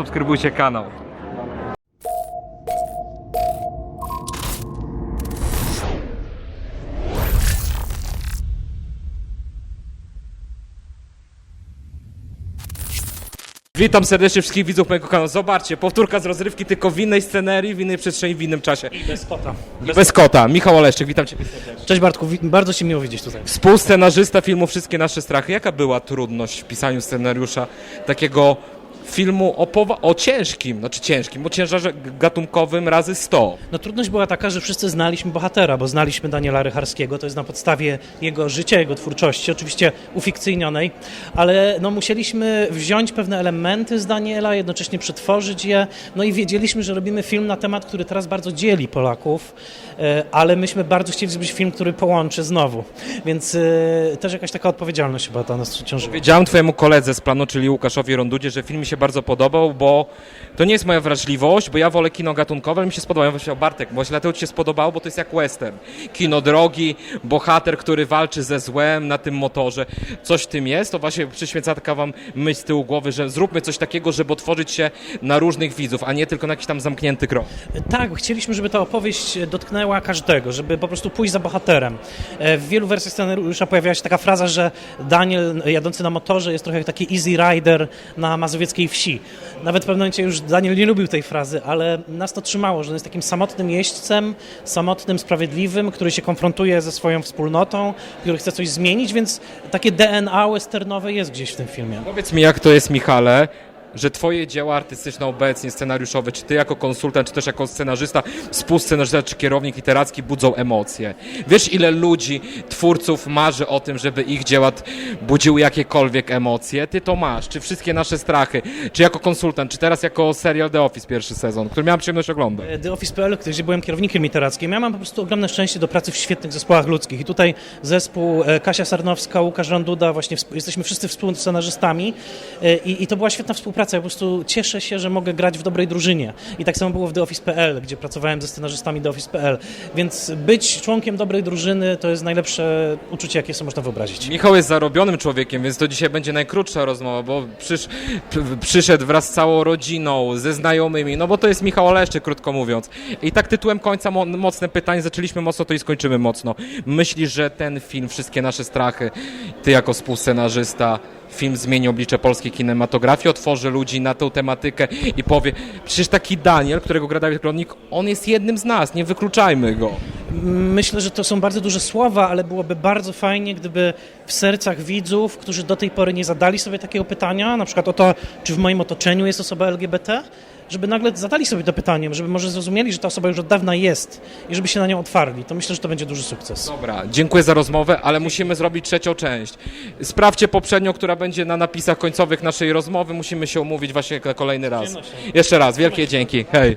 subskrybujcie kanał. Witam serdecznie wszystkich widzów mojego kanału. Zobaczcie, powtórka z rozrywki tylko w innej scenerii, w innej przestrzeni, w innym czasie. I bez kota. I bez kota. Michał Oleszczyk, witam Cię. Cześć Bartku, wi- bardzo Cię miło widzieć tutaj. Współscenarzysta filmu Wszystkie nasze strachy. Jaka była trudność w pisaniu scenariusza takiego filmu o, powa- o ciężkim, znaczy ciężkim, o ciężarze gatunkowym razy 100? No trudność była taka, że wszyscy znaliśmy bohatera, bo znaliśmy Daniela Rycharskiego, to jest na podstawie jego życia, jego twórczości, oczywiście ufikcyjnionej, ale no musieliśmy wziąć pewne elementy z Daniela, jednocześnie przetworzyć je, no i wiedzieliśmy, że robimy film na temat, który teraz bardzo dzieli Polaków, e, ale myśmy bardzo chcieli zrobić film, który połączy znowu, więc e, też jakaś taka odpowiedzialność chyba ta nas ciążyła. Wiedziałem twojemu koledze z planu, czyli Łukaszowi Rondudzie, że film się bardzo podobał, bo to nie jest moja wrażliwość, bo ja wolę kino gatunkowe, ale mi się podobało. Ja myślałem, Bartek, bo dlatego ci się spodobało, bo to jest jak western. Kino drogi, bohater, który walczy ze złem na tym motorze. Coś w tym jest, to właśnie przyświeca taka wam myśl z tyłu głowy, że zróbmy coś takiego, żeby otworzyć się na różnych widzów, a nie tylko na jakiś tam zamknięty krąg. Tak, chcieliśmy, żeby ta opowieść dotknęła każdego, żeby po prostu pójść za bohaterem. E, W wielu wersjach scenariusza pojawiała się taka fraza, że Daniel jadący na motorze jest trochę taki easy rider na mazowieckiej wsi. Nawet w pewnym momencie już Daniel nie lubił tej frazy, ale nas to trzymało, że on jest takim samotnym jeźdźcem, samotnym, sprawiedliwym, który się konfrontuje ze swoją wspólnotą, który chce coś zmienić, więc takie DNA westernowe jest gdzieś w tym filmie. Powiedz mi, jak to jest, Michale, że twoje dzieła artystyczne obecnie, scenariuszowe, czy ty jako konsultant, czy też jako scenarzysta, współscenarzysta, czy kierownik literacki budzą emocje. Wiesz, ile ludzi, twórców marzy o tym, żeby ich dzieła budziły jakiekolwiek emocje? Ty to masz. Czy wszystkie nasze strachy, czy jako konsultant, czy teraz jako serial The Office pierwszy sezon, który miałem przyjemność oglądać. The Office.pl, gdzie byłem kierownikiem literackim. Ja mam po prostu ogromne szczęście do pracy w świetnych zespołach ludzkich. I tutaj zespół e, Kasia Sarnowska, Łukasz Randuda, właśnie jesteśmy wszyscy współscenarzystami E, i, i to była świetna współpraca. Ja po prostu cieszę się, że mogę grać w dobrej drużynie. I tak samo było w The Office.pl, gdzie pracowałem ze scenarzystami The Office.pl. Więc być członkiem dobrej drużyny to jest najlepsze uczucie, jakie sobie można wyobrazić. Michał jest zarobionym człowiekiem, więc to dzisiaj będzie najkrótsza rozmowa, bo przysz, przyszedł wraz z całą rodziną, ze znajomymi, no bo to jest Michał Oleszczyk, krótko mówiąc. I tak tytułem końca mo mocne pytanie, zaczęliśmy mocno, to i skończymy mocno. Myślisz, że ten film, Wszystkie nasze strachy, ty jako współscenarzysta, film zmieni oblicze polskiej kinematografii, otworzy ludzi na tę tematykę i powie, przecież taki Daniel, którego gra Dawid Klonnik, on jest jednym z nas, nie wykluczajmy go. Myślę, że to są bardzo duże słowa, ale byłoby bardzo fajnie, gdyby w sercach widzów, którzy do tej pory nie zadali sobie takiego pytania, na przykład o to, czy w moim otoczeniu jest osoba LGBT, żeby nagle zadali sobie to pytanie, żeby może zrozumieli, że ta osoba już od dawna jest i żeby się na nią otwarli. To myślę, że to będzie duży sukces. Dobra, dziękuję za rozmowę, ale musimy zrobić trzecią część. Sprawdźcie poprzednią, która będzie na napisach końcowych naszej rozmowy. Musimy się umówić właśnie na kolejny raz. Jeszcze raz, wielkie dzięki. Hej.